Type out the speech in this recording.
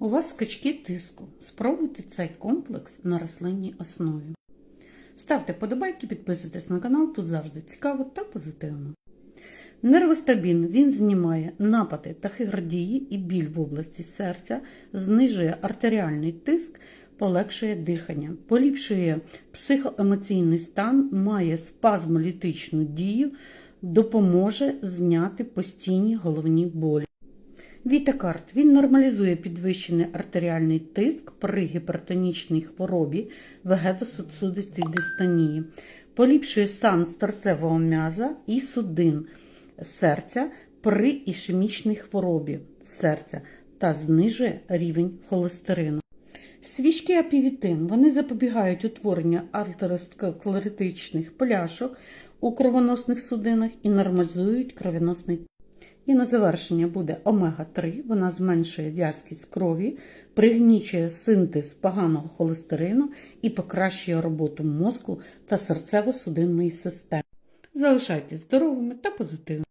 У вас скачки тиску. Спробуйте цей комплекс на рослинній основі. Ставте подобайки, підписуйтесь на канал, тут завжди цікаво та позитивно. Нервостабін він знімає напади тахікардії і біль в області серця, знижує артеріальний тиск, полегшує дихання, поліпшує психоемоційний стан, має спазмолітичну дію, допоможе зняти постійні головні болі. Вітакарт він нормалізує підвищений артеріальний тиск при гіпертонічній хворобі вегетосудистої дистонії, поліпшує стан серцевого м'яза і судин серця при ішемічній хворобі серця та знижує рівень холестерину. Свічки апівітин вони запобігають утворенню атеросклеротичних поляшок у кровоносних судинах і нормалізують кровоносний. І на завершення буде омега-3, вона зменшує в'язкість крові, пригнічує синтез поганого холестерину і покращує роботу мозку та серцево-судинної системи. Залишайтесь здоровими та позитивними.